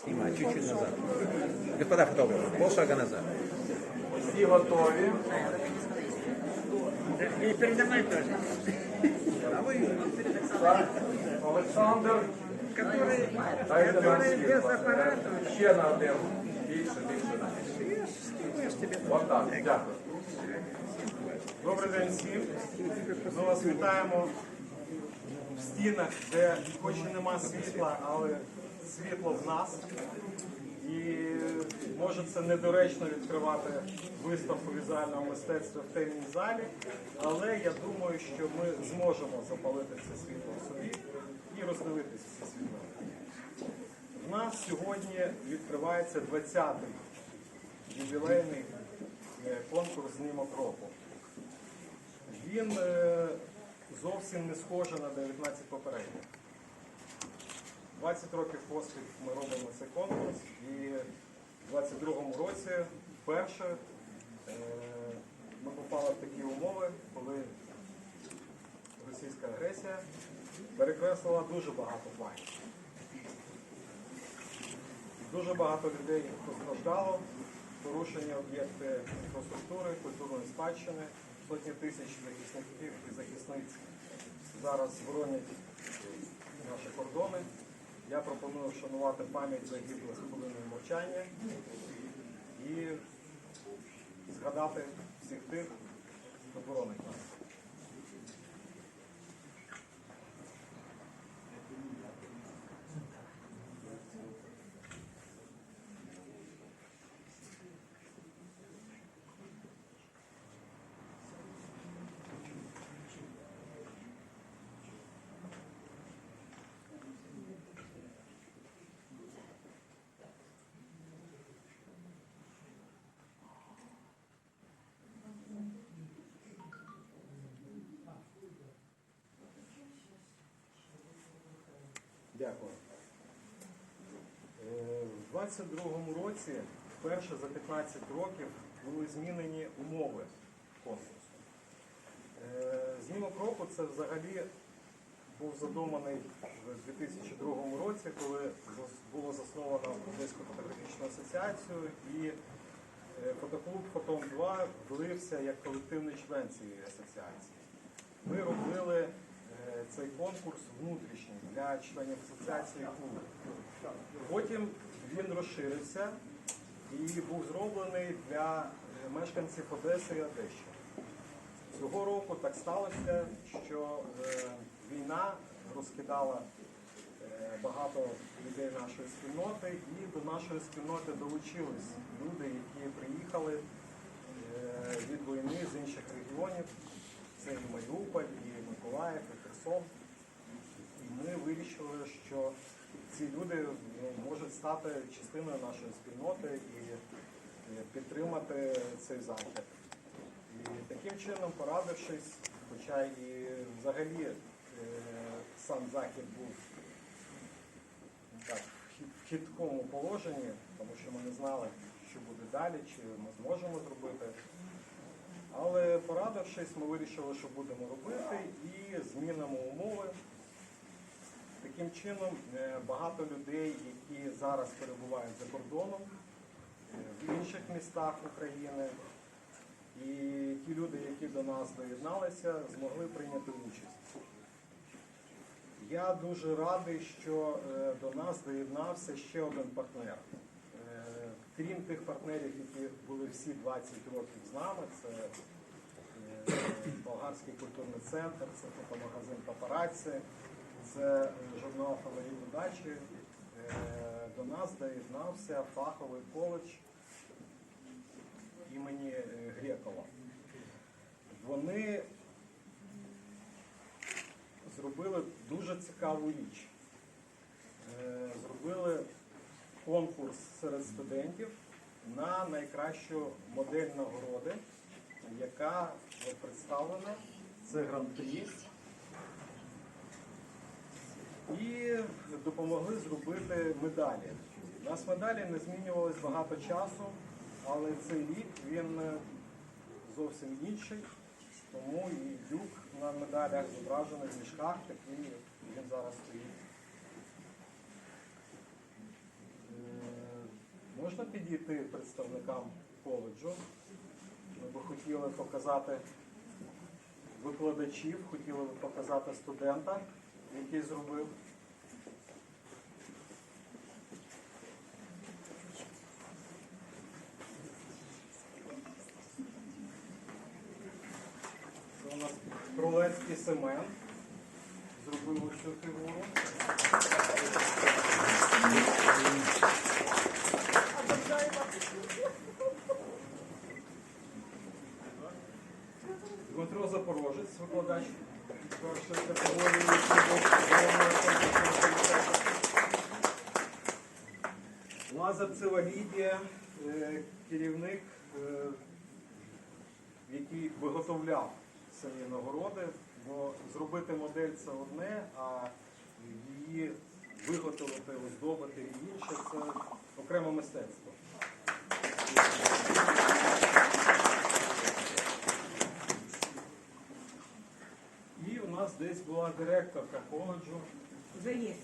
Снимай чуть-чуть назад. Господа фотографы, полшага назад. Всі готові. И передо мной тоже. Так. Олександр. Который, Дайте нам который без світло. аппарата. Ще на один. Більше, більше. Отак, дякую. Добрий день всім. Ми вас вітаємо в стінах, де хоч і нема світла, але світло в нас. І може це недоречно відкривати виставку візуального мистецтва в темній залі, але я думаю, що ми зможемо запалити це світло в собі і роздивитися це світло. У нас сьогодні відкривається 20-й ювілейний е, конкурс знімок року. Він е, зовсім не схожий на 19 попередніх. 20 років поспіль ми робимо цей конкурс і в 22-му році вперше е, ми попали в такі умови, коли російська агресія перекреслила дуже багато планів. Дуже багато людей постраждало, порушені об'єкти інфраструктури, культурної спадщини, сотні тисяч захисників і захисниць зараз боронять наші кордони. Я пропоную вшанувати пам'ять загиблих хвилиною мовчання і згадати всіх тих, хто боронить нас. Дякую. Е, В 22-му році, вперше за 15 років, були змінені умови конкурсу. Е, Знімок року це взагалі був задуманий в 2002 році, коли було засновано Одеську фотографічну асоціацію і е, фотоклуб Фотон 2 влився як колективний член цієї асоціації. Ми конкурс внутрішній для членів асоціації клубу. Потім він розширився і був зроблений для е, мешканців Одеси і Одещини. Цього року так сталося, що е, війна розкидала е, багато людей нашої спільноти, і до нашої спільноти долучились люди, які приїхали від війни з інших регіонів. Це і Маріуполь, і Миколаїв, і Херсон. Ми вирішили, що ці люди ну, можуть стати частиною нашої спільноти і е, підтримати цей захід. І таким чином, порадившись, хоча і взагалі е, сам захід був ну, так, в хиткому положенні, тому що ми не знали, що буде далі, чи ми зможемо зробити. Але порадившись, ми вирішили, що будемо робити і змінимо умови. Таким чином, е, багато людей, які зараз перебувають за кордоном, е, в інших містах України, і ті люди, які до нас доєдналися, змогли прийняти участь. Я дуже радий, що е, до нас доєднався ще один партнер. Крім тих партнерів, які були всі 20 років з нами, це Болгарський культурний центр, це фотомагазин Папараці, це е, журнал Фаворит удачі. Е, До нас доєднався фаховий коледж імені е, Грекова. Вони зробили дуже цікаву річ. Зробили конкурс серед студентів на найкращу модель нагороди, яка представлена. Це гран-прі. І допомогли зробити медалі. У нас медалі не змінювались багато часу, але цей рік він е, зовсім інший. Тому і люк на медалях зображений в мішках, такий він зараз стоїть. Е, можна підійти представникам коледжу? Ми би хотіли показати викладачів, хотіли би показати студента, який зробив. Це у нас Крулецький Семен зробив цю фігуру. Дмитро Запорожець, викладач Лазарцева Лідія, е, керівник, е, який виготовляв самі нагороди, бо зробити модель це одне, а її виготовити, оздобити і інше це окреме мистецтво. І у нас десь була директорка коледжу, Уже есть.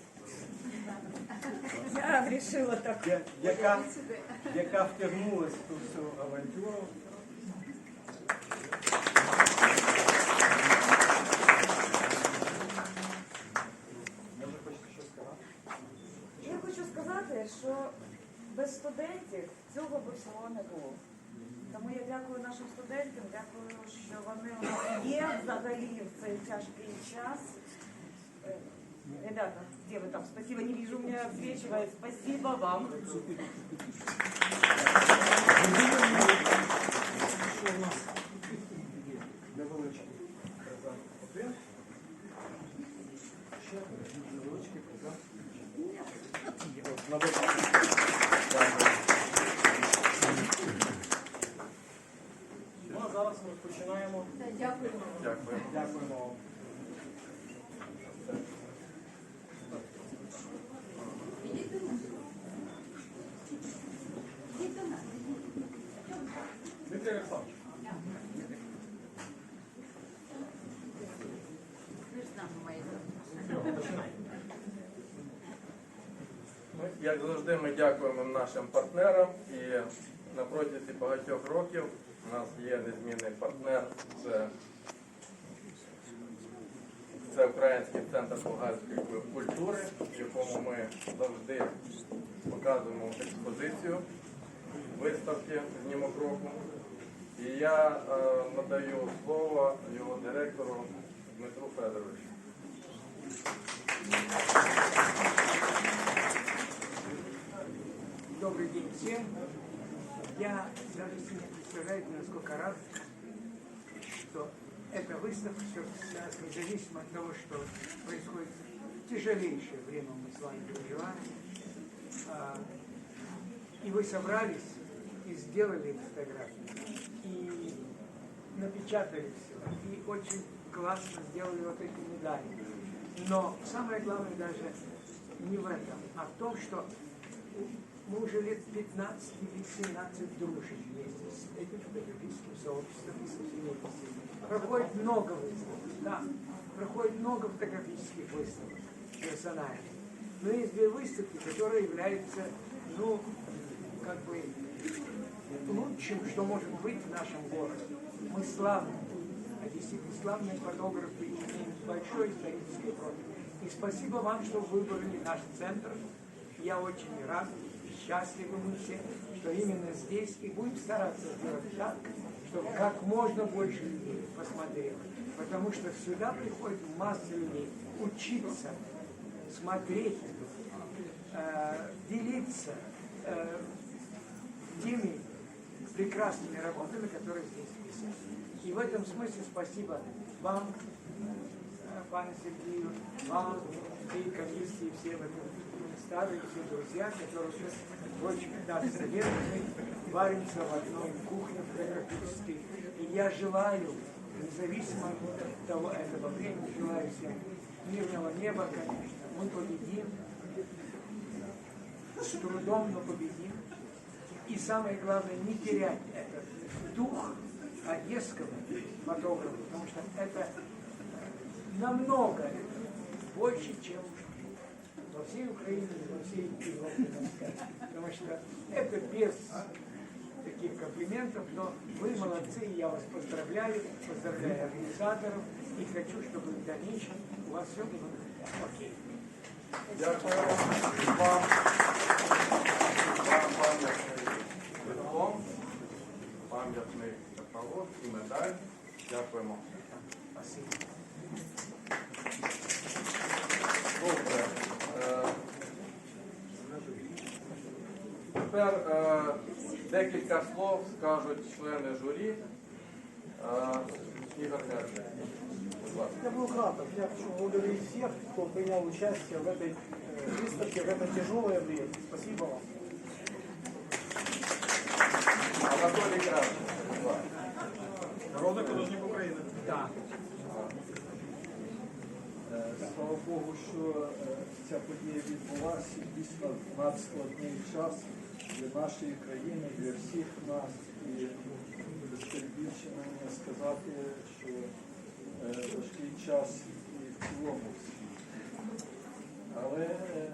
Я решила так. я- яка, яка втягнулася в ту всю авантюру. Може, хочете щось сказати? Я хочу сказати, що без студентів цього б всього не було. Тому я дякую нашим студентам, дякую, що вони у нас є взагалі в цей тяжкий час. Ребята, где вы там? Спасибо, не вижу, у меня отсвечивает. Спасибо вам. Невеличкий як завжди, ми дякуємо нашим партнерам і на протязі багатьох років у нас є незмінний партнер. Це, це Український центр болгарської культури, в якому ми завжди показуємо експозицію виставки знімок року. І я е, надаю слово його директору Дмитру Федоровичу. Добрый день всем. Я даже не представляю, насколько рад, что эта выставка все независимо от того, что происходит тяжелейшее время мы с вами переживаем. А, И вы собрались и сделали фотографии, и напечатали все, и очень классно сделали вот эти медали. Но самое главное даже не в этом, а в том, что мы уже лет 15 или 17 дружим вместе с этим фотографическим сообществом и со всеми. Проходит много выставок, да, проходит много фотографических выставок персональных. Но есть две выставки, которые являются, ну, как бы лучшим, что может быть в нашем городе. Мы славные, а действительно славные фотографы имеем большой исторический профиль. И спасибо вам, что выбрали наш центр. Я очень рад, счастливы мы все, что именно здесь. И будем стараться сделать так, чтобы как можно больше людей посмотрело. Потому что сюда приходит масса людей учиться, смотреть, э, делиться э, теми прекрасными работами, которые здесь писаны. И в этом смысле спасибо вам, э, пане Сергею, вам, и комиссии, все в этом старые, все друзья, которые уже больше 15 лет мы в одной кухне фотографической. И я желаю, независимо от того, этого времени, желаю всем мирного неба, конечно. Мы победим, с трудом, но победим. И самое главное, не терять этот дух одесского фотографа, потому что это намного больше, чем во всей Украине, во всей Европе. Потому что это без таких комплиментов, но вы молодцы, и я вас поздравляю, поздравляю организаторов, и хочу, чтобы в дальнейшем у вас все было окей. Дякую вам. Вам пам'ятний пам'ятний і медаль. Дякуємо. Спасибо. Тепер е, декілька слов скажуть члени журі. Е, Ігор Герцог. Будь ласка. Я буду краток. Я хочу благодарить всех, кто принял участие в этой э, выставке, в это тяжелое время. Спасибо вам. Анатолій Кравченко. будь ласка. Народний художник України. Да. Е, Слава Богу, що е, ця подія відбулася дійсно в надскладний час для нашої країни, для всіх нас. І без перебільшення мені сказати, що е, важкий час і в цілому світі. Але е,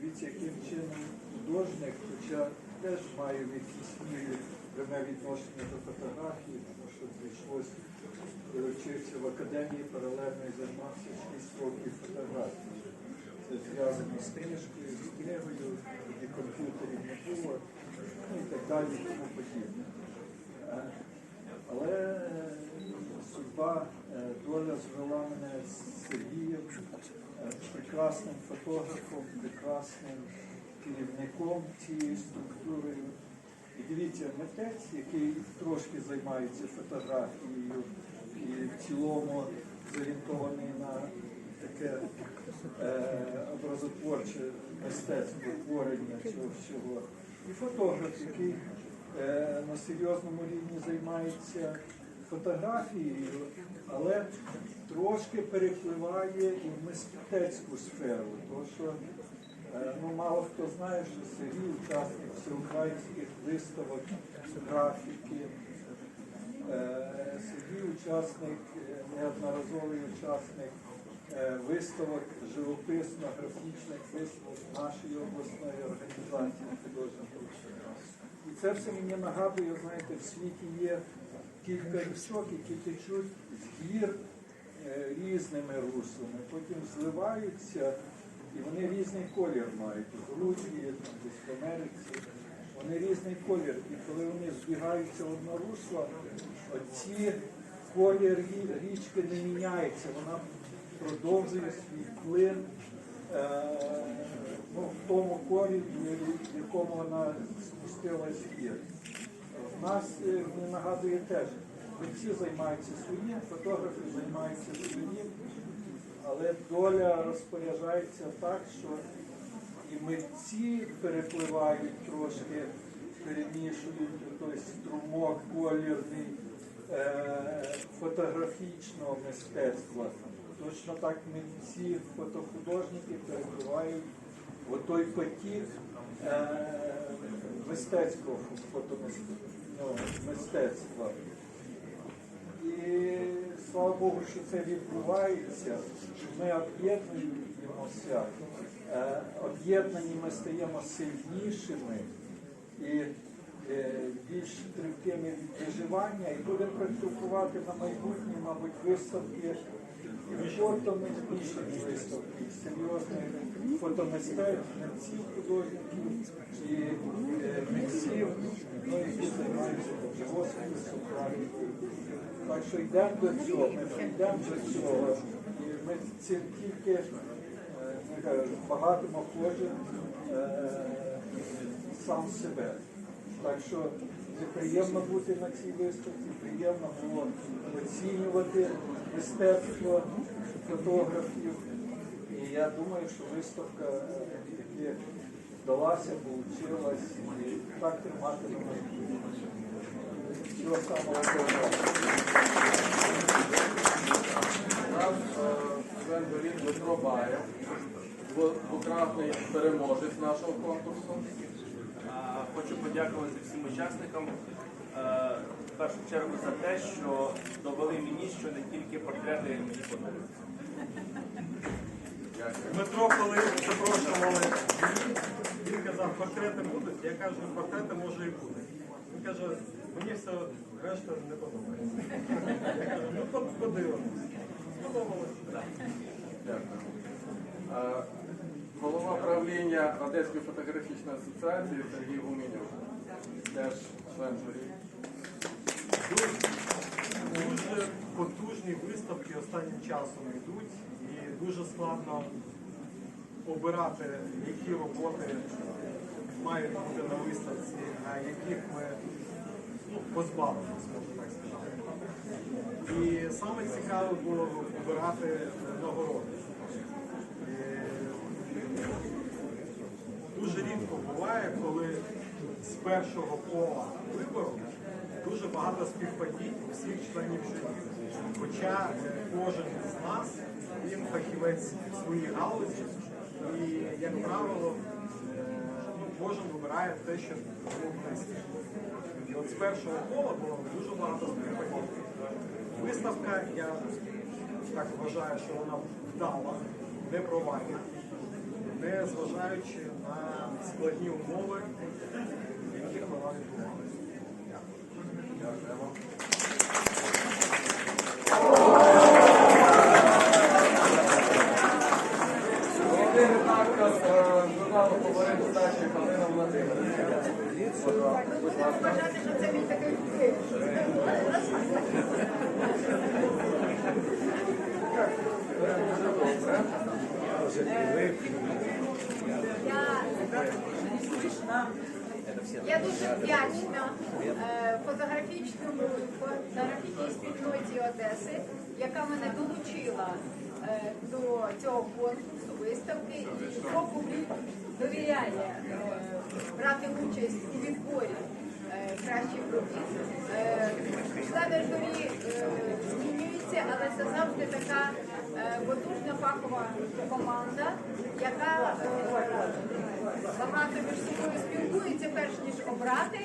дивіться, яким чином художник, хоча теж маю в якійсь мірі пряме відношення до фотографії, тому що прийшлось коли вчився в академії паралельно і займався 6 років фотографією. Це зв'язано з книжкою, з книгою, і комп'ютерів не було, ну і так далі, і тому подібне. Е, Але е, судьба, е, доля звела мене з Сергієм, прекрасним фотографом, прекрасним керівником цією структурою. І дивіться, митець, який трошки займається фотографією і в цілому зорієнтований на таке е, образотворче мистецтво, творення цього всього. І фотограф, який е, на серйозному рівні займається фотографією, але трошки перепливає і в мистецьку сферу. Тому що Е, Ну, мало хто знає, що Сергій учасник всеукраїнських виставок графіки. Е, Сергій учасник, е, неодноразовий учасник виставок живописно-графічних виставок нашої обласної організації художніх І це все мені нагадує, знаєте, в світі є кілька річок, які течуть з гір е, різними руслами, потім зливаються. І вони різний колір мають. В Грузії, десь в Америці. Вони різний колір. І коли вони збігаються в одно русло, оці колір річки не міняється. Вона продовжує свій вплив е, ну, в тому колі, в якому вона спустилась в гір. В нас е, мені нагадує теж. Митці займаються своїм, фотографи займаються своїм. Але доля розпоряджається так, що і митці перепливають трошки, перемішують той струмок колірний е, фотографічного мистецтва. Точно так митці, фотохудожники перепливають в той потік е, мистецького фотомистецтва. Ну. І слава Богу, що це відбувається. Ми об'єднуємося. Е, Об'єднані ми стаємо сильнішими і е, більш тривкими від виживання і будемо практикувати на майбутнє, мабуть, виставки і фотомістичні виставки, і серйозних фотомистецтв, митців художників і митців, ну, які займаються живописом, графікою. Так що йдемо до цього, ми йдемо до цього. І ми цим тільки багатимо кожен сам себе. Так що неприємно бути на цій виставці, приємно було оцінювати мистецтво фотографів. І я думаю, що виставка е, таки вдалася, получилась і так тримати на. Всього самого. Наш е, Дмитро Баєв, двократний переможець нашого конкурсу. Хочу подякувати всім учасникам. е, В першу чергу за те, що довели мені, що не тільки портрети мені подобаються. Дмитро, коли запрошували, він казав, портрети будуть. Я кажу, портрети може і будуть. Він каже, мені все решта не подобається. Я кажу, ну по- подивимось. Сподобалось. Дякую. Голова правління Одеської фотографічної асоціації Сергій Гуменюк. Теж член журі. Дуже, потужні виставки останнім часом йдуть і дуже складно обирати, які роботи мають бути на виставці, а яких ми ну, позбавимося, можна так сказати. І саме цікаве було обирати нагороди. І Дуже рідко буває, коли з першого кола вибору дуже багато співпадінь у всіх членів журі. Хоча е, кожен з нас він фахівець в своїй галузі, і, як правило, е, кожен вибирає те, що близьке. І от з першого кола було дуже багато співпадінь. Виставка, я так вважаю, що вона вдала, не провальна, не зважаючи на складні умови, в яких вона відбувалася. Дякуємо. Головний редактор Я дуже вдячна е, фотографічному фотографічній спільноті Одеси, яка мене долучила е, до цього конкурсу, виставки і публік довіряє брати участь у відборі е, кращих робіт. Члени журі змінюються, але це завжди така потужна фахова команда, яка е, багато між собою спілкуються, перш ніж обрати.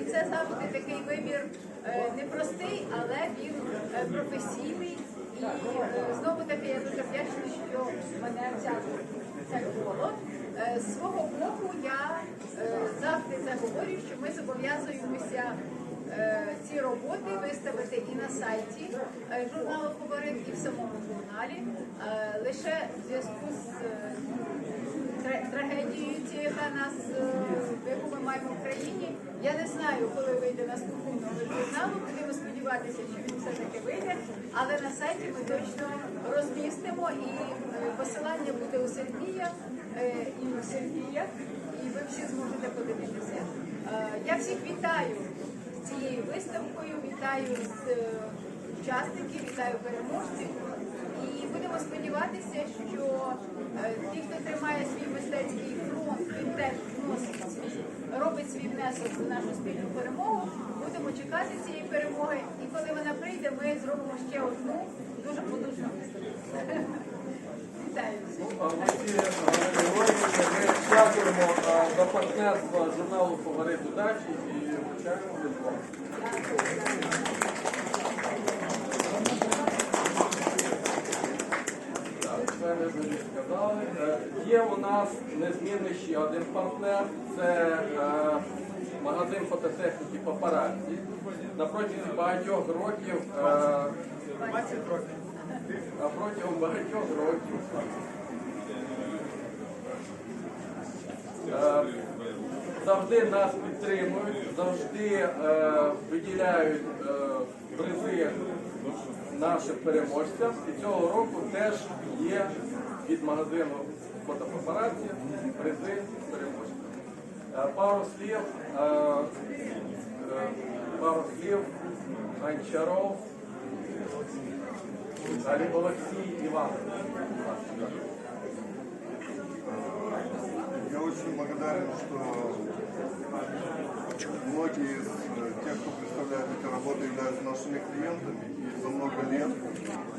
І це завжди такий вибір е, непростий, але він е, професійний. І е, знову таки я дуже вдячна, що мене взяли це коло. Е, З свого боку я е, завжди це говорю, що ми зобов'язуємося е, ці роботи виставити і на сайті е, журналу Фаворит, і в самому журналі. Е, Лише в зв'язку з е, трагедією, яка нас е, яку ми маємо в країні. Я не знаю, коли вийде наступний номер журналу. Будемо сподіватися, що він все таки вийде. Але на сайті ми точно розмістимо і е, посилання буде у Сергія е, і у Сергія, і ви всі зможете подивитися. Е, Я всіх вітаю цією виставкою, вітаю е, учасників, вітаю переможців. І будемо сподіватися, що е, ті, хто тримає свій мистецький фронт, він теж робить свій внесок в нашу спільну перемогу. Будемо чекати цієї перемоги. І коли вона прийде, ми зробимо ще одну дуже потужну виставку. Дякуємо е, за партнерство журналу «Фаворит удачі» і вручаємо диплом. Е, Є у нас незмінний ще один партнер. Це е, магазин фототехніки «Папараці». На протязі багатьох років, е, 20 років. А протягом багатьох років е, завжди нас підтримують, завжди е, виділяють е, призи нашим переможцям. І цього року теж є від магазину фотопапараці призи переможцям. Пару слів, пару слів Анчаров, Олексій Іванович. Я очень благодарен, что многие из э, тех, кто представляет эти работы, являются нашими клиентами. И за много лет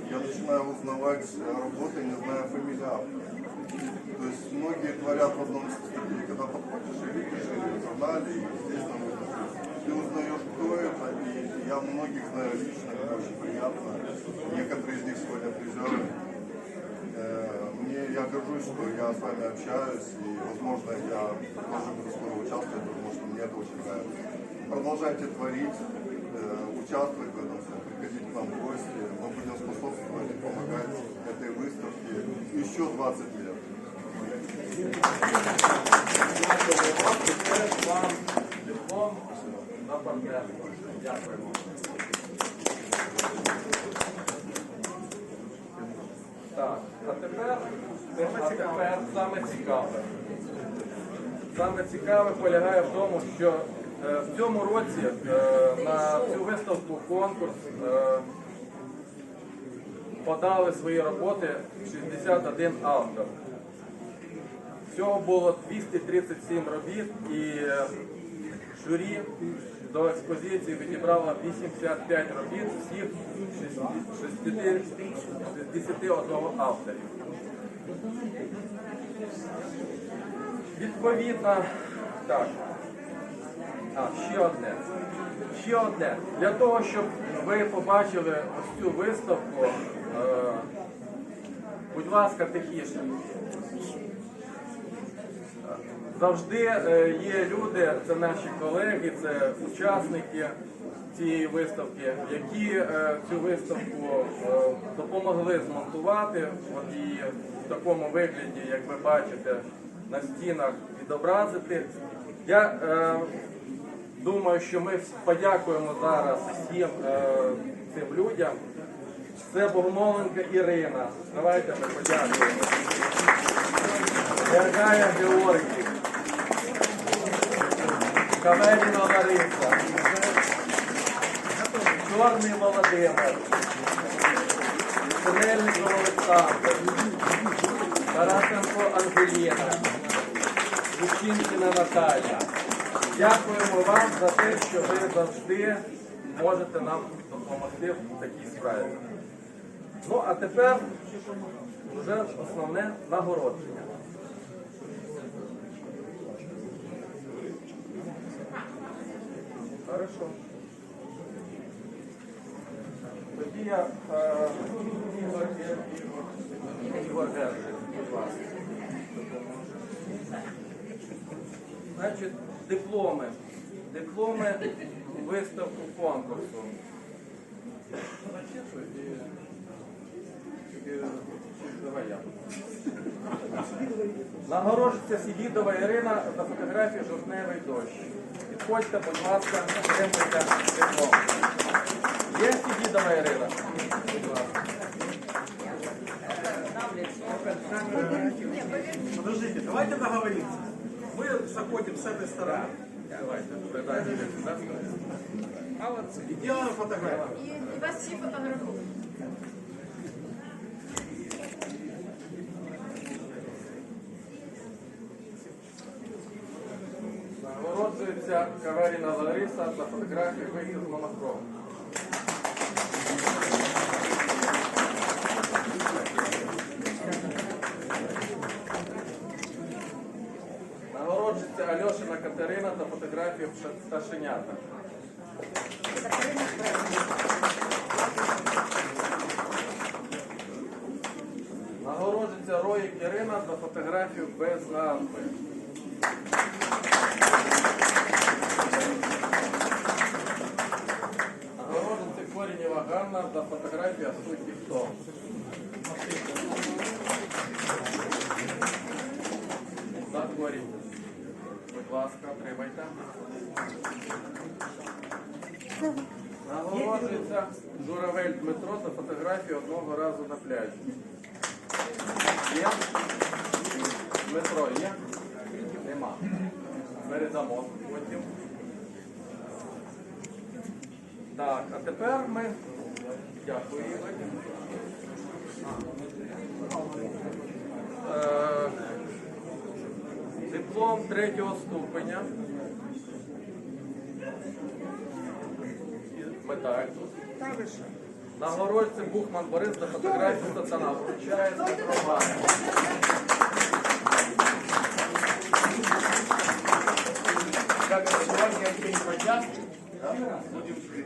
я начинаю узнавать работы, не зная фамилии. То есть многие творят в одном стиле, и когда подходишь и видишь и в журнале, и здесь выставке, ты узнаешь, кто это, и я многих знаю лично, очень приятно. Некоторые из них сегодня призеры. Э, Мне я горжусь, что я с вами общаюсь, и, возможно, я тоже буду скоро участвовать, потому что мне это очень нравится. Продолжайте творить, э, участвовать в этом всем, приходите к нам в гости, мы будем способствовать и помогать этой выставке еще 20 лет. Дякуємо Так, а тепер, а тепер саме цікаве. Саме цікаве полягає в тому, що е, в цьому році е, на цю виставку конкурс е, подали свої роботи 61 автор. Всього було 237 робіт і журі до експозиції відібрало 85 робіт всіх 60 61 авторів. Відповідно, так. А, ще одне. Ще одне. Для того, щоб ви побачили ось цю виставку, е, будь ласка, тихіше. Завжди е, є люди, це наші колеги, це учасники цієї виставки, які е, цю виставку е, допомогли змонтувати от її в такому вигляді, як ви бачите, на стінах відобразити. Я е, думаю, що ми подякуємо зараз всім е, цим людям. Це Богомоленка Ірина. Давайте ми подякуємо. Вергая Георгій. Каверіна Лариса. Чорний Володимир. Синельников Олександр. Тарасенко Ангеліна. Лучинкіна Наталя. Дякуємо вам за те, що ви завжди можете нам допомогти в такій справі. Ну, а тепер вже основне нагородження. Хорошо. Тоді я е, Ігор Гершин, будь ласка. Значить, дипломи. Дипломи виставку конкурсу. І- Давай я. Нагороджується Сігідова Ірина за фотографію Жовтневий дощ. Підходьте, будь ласка, отримуйте диплом. Є Сігідова Ірина? Будь ласка. Подождите, давайте договоримся. Мы заходим с этой стороны Давайте, передайте сюди. и делаем фотографию. І, і вас всі фотографують. Каверіна Лариса за фотографію вихід з монохрому. Нагороджується Альошина Катерина за фотографію пташенята. Нагороджується Роїк Ірина за фотографію без назви. Нагороджується Корінєва Ганна за фотографію «Суті хто». За корінь. Будь ласка, тримайте. Нагороджується Журавель Дмитро за фотографію одного разу на пляжі. Є? Дмитро є? Нема. Передамо потім. Так, а тепер ми. Дякую. Е, Диплом третього ступеня. І Медаль. Нагородці Бухман Борис за фотографію сатана. Вручає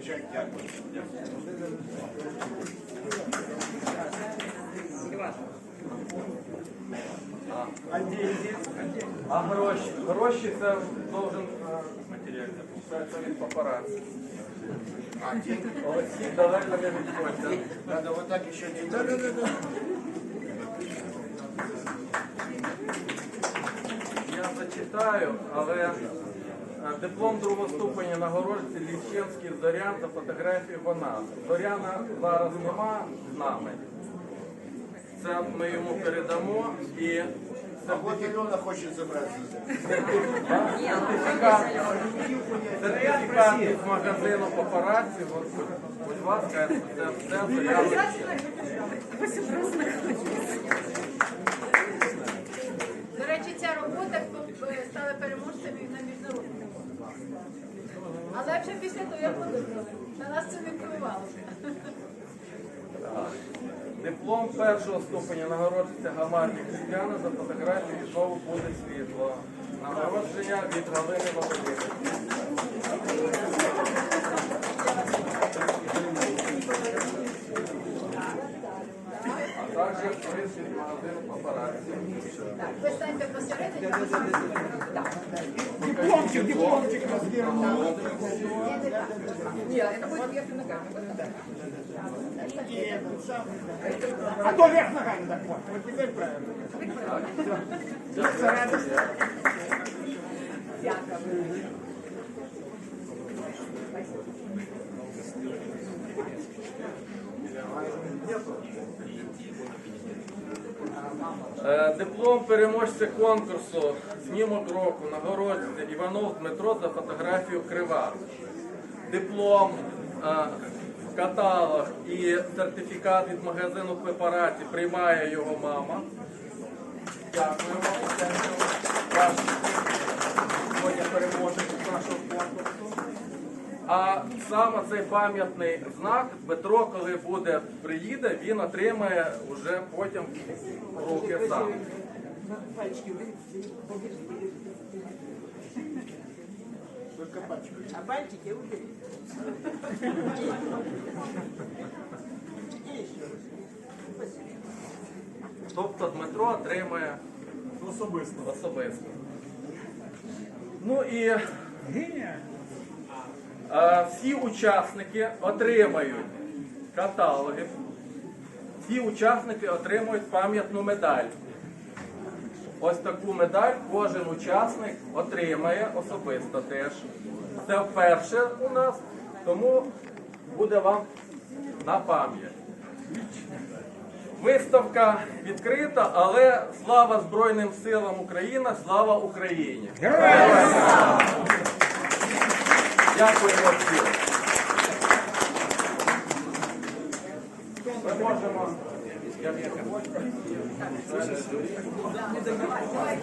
будем кричать дякую. А гроші? Гроші це должен матеріальне. Це, це від папараці. Олексій далеко не відходьте. Надо вот так еще не... Да, да, да, да. Я зачитаю, але е, диплом другого ступеня нагороджується Ліщенський Зорян за фотографію вона. Зоряна зараз нема з нами. Це ми йому передамо і А вот Алена хочет сертифікат, сертифікат від магазину папараці. Будь ласка, це все Зоряна. До речі, ця робота е, стали переможцями на міжнародному. Але вже після того, як подумали, на нас це не впливало. Диплом першого ступеня нагороджується Гамарні Крістяна за фотографію знову буде світло. Нагородження від Галини Володимирівни. А також приз від магазину папараці. Так, ви станьте посередині. Дипломчик, дипломчик. А то вверх ногами так вот. Вот теперь правильно. Сердце радостно. Е, Диплом переможця конкурсу Знімок року нагороджується Іванов Дмитро за фотографію Крива. Диплом, е, каталог і сертифікат від магазину Пепараті приймає його мама. Дякуємо. Ваш сьогодні переможець нашого конкурсу. А саме цей пам'ятний знак Дмитро, коли буде приїде, він отримає вже потім руки сам. А пальчики убери. Тобто Дмитро отримає Особисто. особисто. Ну і Гениально. Е, всі учасники отримають каталоги. Всі учасники отримують пам'ятну медаль. Ось таку медаль кожен учасник отримає особисто теж. Це вперше у нас, тому буде вам на пам'ять. Виставка відкрита, але слава Збройним силам України, слава Україні! Дякуємо всім. Ми можемо.